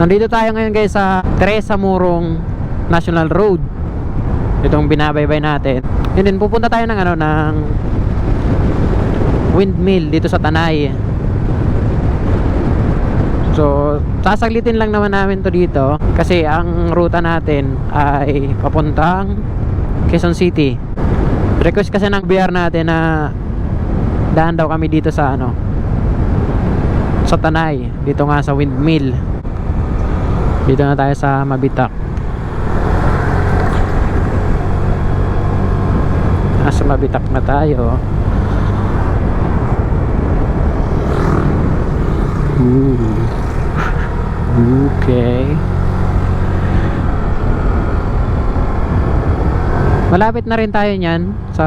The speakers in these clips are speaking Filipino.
Nandito tayo ngayon guys sa Teresa Murong National Road. Itong binabaybay natin. And then pupunta tayo ng ano ng windmill dito sa Tanay. So, sasaglitin lang naman namin to dito kasi ang ruta natin ay papuntang Quezon City. Request kasi ng BR natin na daan daw kami dito sa ano sa Tanay, dito nga sa windmill. Dito na tayo sa Mabitak. Nasa Mabitak na tayo. Ooh. Okay. Malapit na rin tayo niyan sa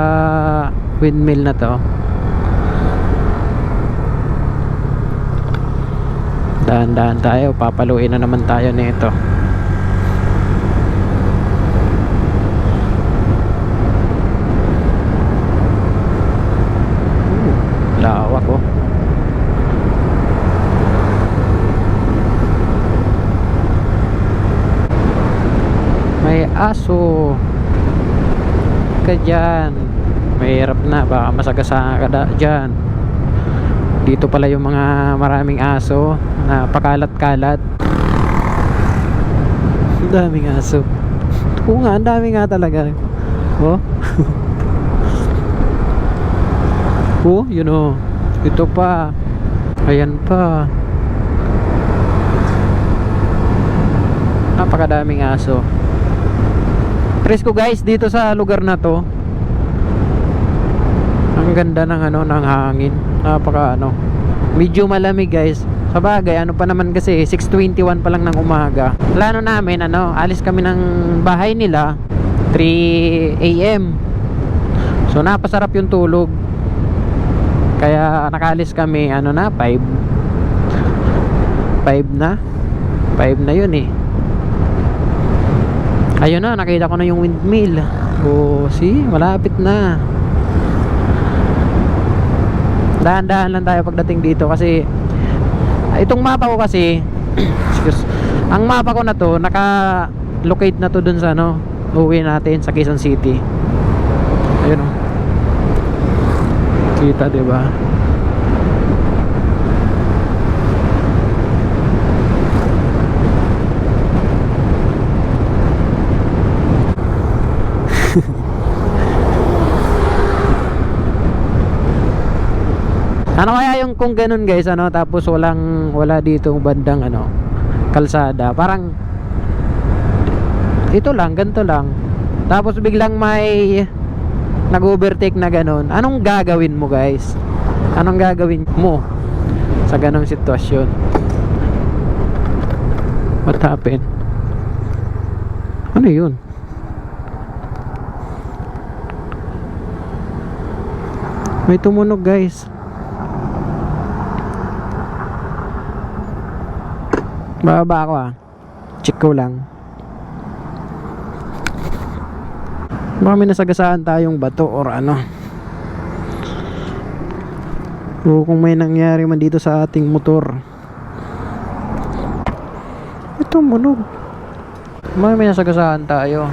windmill na to. Dahan-dahan tayo, papaluin na naman tayo nito. Ooh, Lawak oh. May aso ka dyan. Mahirap na, baka masagasaan ka da- dyan. Dito pala yung mga maraming aso na pakalat-kalat. Daming aso. Oo nga, ang dami nga talaga. Oh. oh, yun oh. Ito pa. Ayan pa. Napakadaming aso. Presko guys dito sa lugar na to. Ang ganda ng ano ng hangin. Napaka ano. Medyo malamig guys. Sa bagay, ano pa naman kasi 6:21 pa lang ng umaga. Plano namin ano, alis kami ng bahay nila 3 AM. So napasarap yung tulog. Kaya nakalis kami ano na 5 5 na 5 na yun eh Ayun na, nakita ko na yung windmill. Oh, see, malapit na. Dahan-dahan lang tayo pagdating dito kasi itong mapa ko kasi ang mapa ko na to naka-locate na to dun sa ano, uwi natin sa Quezon City. Ayun oh. Kita, ba? Ano kaya yung kung ganun guys ano tapos walang wala dito bandang ano kalsada parang ito lang ganito lang. Tapos biglang may nag-overtake na ganun. Anong gagawin mo guys? Anong gagawin mo sa ganong sitwasyon? What happened? Ano yun? May tumunog guys Bababa ako ah. Check ko lang. Baka may nasagasaan tayong bato or ano. O kung may nangyari man dito sa ating motor. Ito munog. Baka may nasagasaan tayo.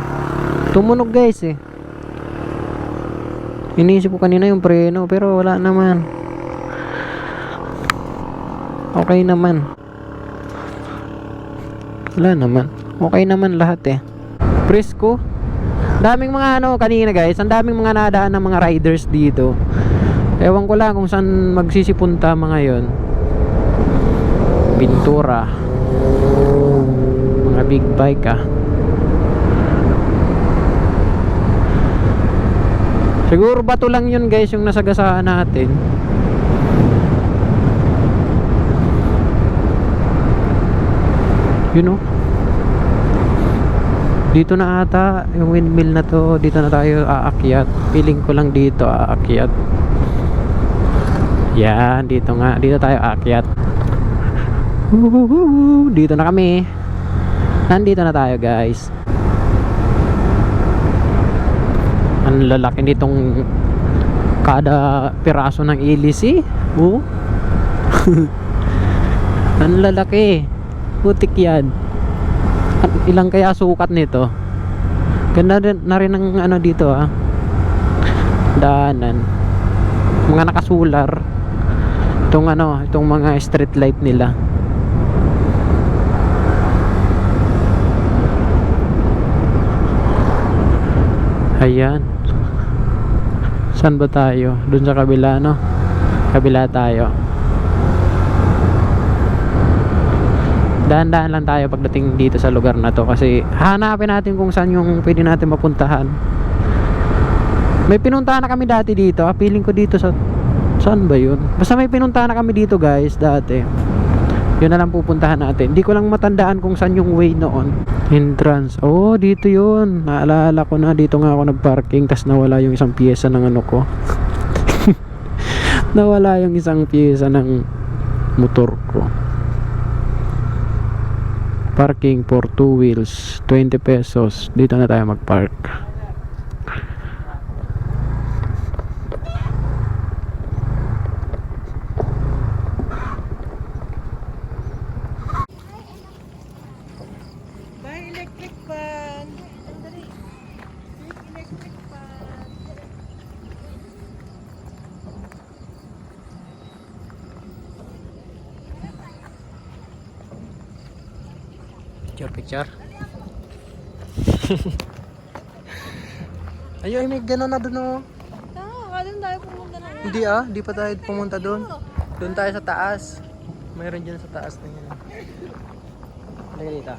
Tumunog guys eh. Iniisip ko kanina yung preno pero wala naman. Okay naman. Wala naman. Okay naman lahat eh. Presko. Daming mga ano kanina guys, ang daming mga nadaan ng mga riders dito. Ewan ko lang kung saan magsisipunta mga yon. Bintura. Mga big bike ah. Siguro bato lang yun guys yung nasagasaan natin. You know? Dito na ata yung windmill na to, dito na tayo aakyat. Feeling ko lang dito aakyat. Yan, dito nga, dito tayo aakyat. Dito na kami. Nandito na tayo, guys. Ang lalaki nitong kada piraso ng ilis eh. Oh. Ang lalaki. Putik yan. Ilang kaya sukat nito? Ganda rin, na rin ang ano dito ah. Daanan. Mga nakasular. Itong ano, itong mga street light nila. Ayan. Saan ba tayo? Doon sa kabila, no? Kabila tayo. Dahan-dahan lang tayo pagdating dito sa lugar na to kasi hanapin natin kung saan yung pwede natin mapuntahan. May pinuntahan na kami dati dito. Ah, feeling ko dito sa saan ba yun? Basta may pinuntahan na kami dito guys dati. Yun na lang pupuntahan natin. Hindi ko lang matandaan kung saan yung way noon. Entrance. Oh, dito yun. Naalala ko na dito nga ako nagparking tas nawala yung isang pyesa ng ano ko. nawala yung isang pyesa ng motor ko. Parking for two wheels, 20 pesos. Dito na tayo magpark. Buy Picture, picture. Ayun, may gano'n na doon oh. Ah, kala tayo pumunta na. Hindi ah, di pa tayo pumunta doon. Doon tayo sa taas. Mayroon dyan sa taas na yan. Halika dito.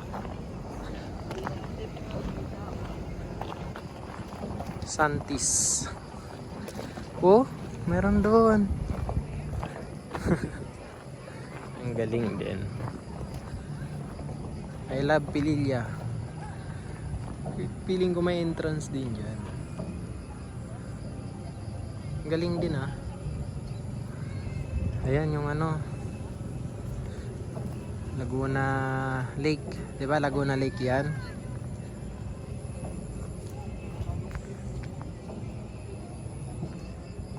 Santis. Oh, meron doon. Ang galing din. I love Pililya. Feeling ko may entrance din dyan. Galing din ah. Ayan yung ano. Laguna Lake. 'Di ba Laguna Lake 'yan?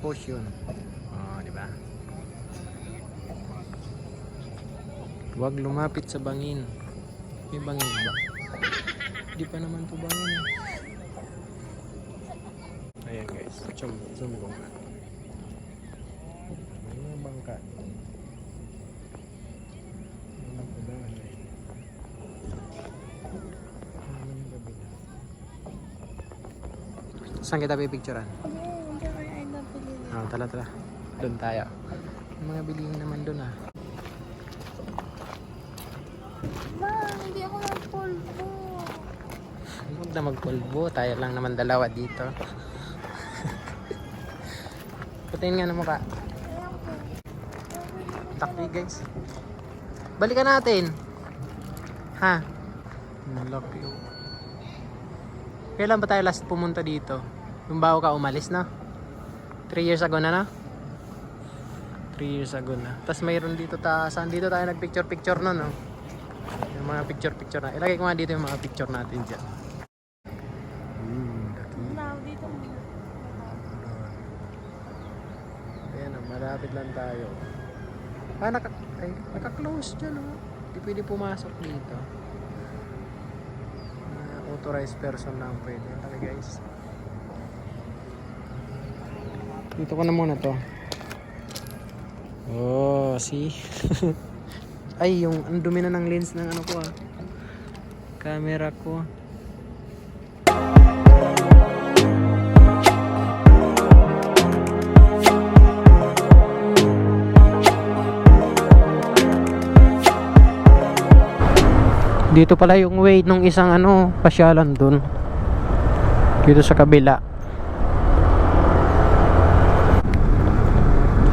Caution. Oh, 'di ba? Huwag lumapit sa bangin. May bangin ba? Di pa naman to bangin. eh. Ayan guys, zoom, zoom ko nga. May mga bangka. Ano yung gabi na? Saan kita pipicturean? Ah, tala tala. Doon tayo. May mga bilihin naman doon ah. Ma, hindi ako nagpulbo. Huwag na magpulbo. Tayo lang naman dalawa dito. Putiin nga ng mukha. Takpi guys. Balikan natin. Ha? Malaki. Kailan ba tayo last pumunta dito? Yung bago ka umalis na? 3 years ago na na? 3 years ago na. Tapos mayroon dito ta, saan dito tayo nagpicture picture no no? Yung mga picture picture na. Ilagay ko nga dito yung mga picture natin dyan. Hmm, laki. Now, dito mo. Ayan o, malapit lang tayo. Ah, naka, ay, naka-close dyan o. Hindi pwede pumasok dito. Ah, authorized person lang pwede. Tara guys. Dito ko na muna to. Oh, see? ay, yung ang dumi na ng lens ng ano ko ah. Camera ko. Dito pala yung way nung isang ano, pasyalan dun. Dito sa kabila.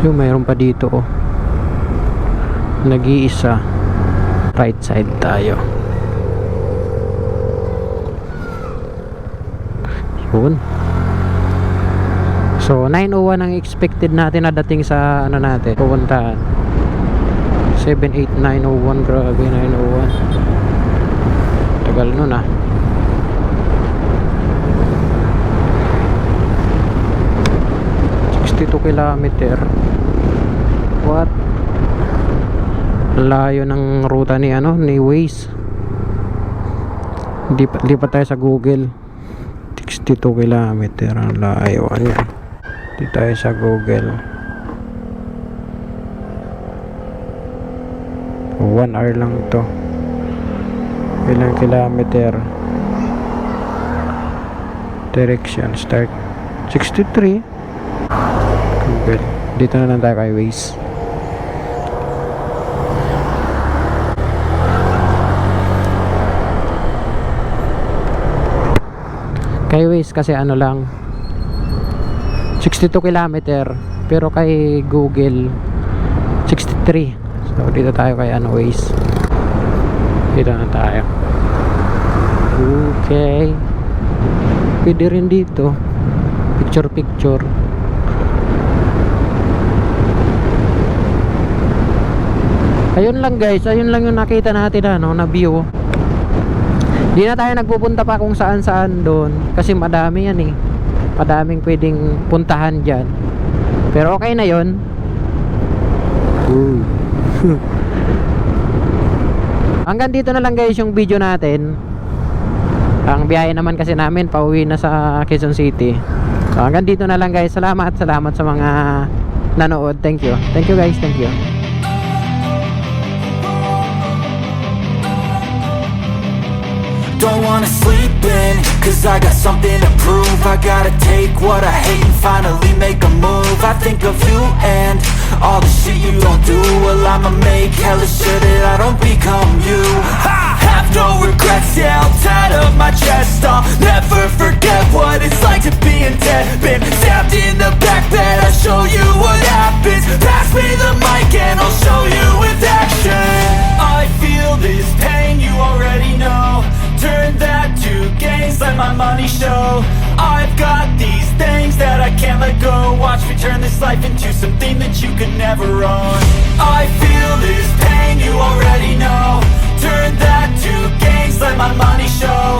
Yung mayroon pa dito oh. Nag-iisa. Right side tayo. Yun. So 901 ang expected natin na dating sa ano natin, pupuntahan. 78901 grabe 901 tagal nun ah Sixty-two kilometer what Layo ng ruta ni ano, ni Waze. Di pa, di pa tayo sa Google. 62 kilometer ang layo niya. Di tayo sa Google. 1 hour lang to. Ilang kilometer? Direction start. 63 Google. Dito na lang tayo kay Waze. Kay Waze kasi ano lang. 62 kilometer. Pero kay Google 63 so dito tayo kay ano Waze. Dito na tayo okay pwede rin dito picture picture ayun lang guys ayun lang yung nakita natin ano na view Di na tayo nagpupunta pa kung saan saan doon kasi madami yan eh. Madaming pwedeng puntahan dyan. Pero okay na yon. Hanggang dito na lang guys yung video natin. Ang biyahe naman kasi namin pauwi na sa Quezon City. So hanggang dito na lang guys. Salamat, salamat sa mga nanood. Thank you. Thank you guys, thank you. Don't wanna sleep in, cause I got something to prove I gotta take what I hate and finally make a move I think of you and all the shit you don't do Well I'ma make hella sure that I don't become you I chest I'll never forget what it's like to be in debt. Been stabbed in the back bed, I'll show you what happens. Pass me the mic and I'll show you with action. I feel this pain, you already know. Turn that to gains, let my money show. I've got these things that I can't let go. Watch me turn this life into something that you could never own. I feel this pain, you already know. Turn that to gains, let my money show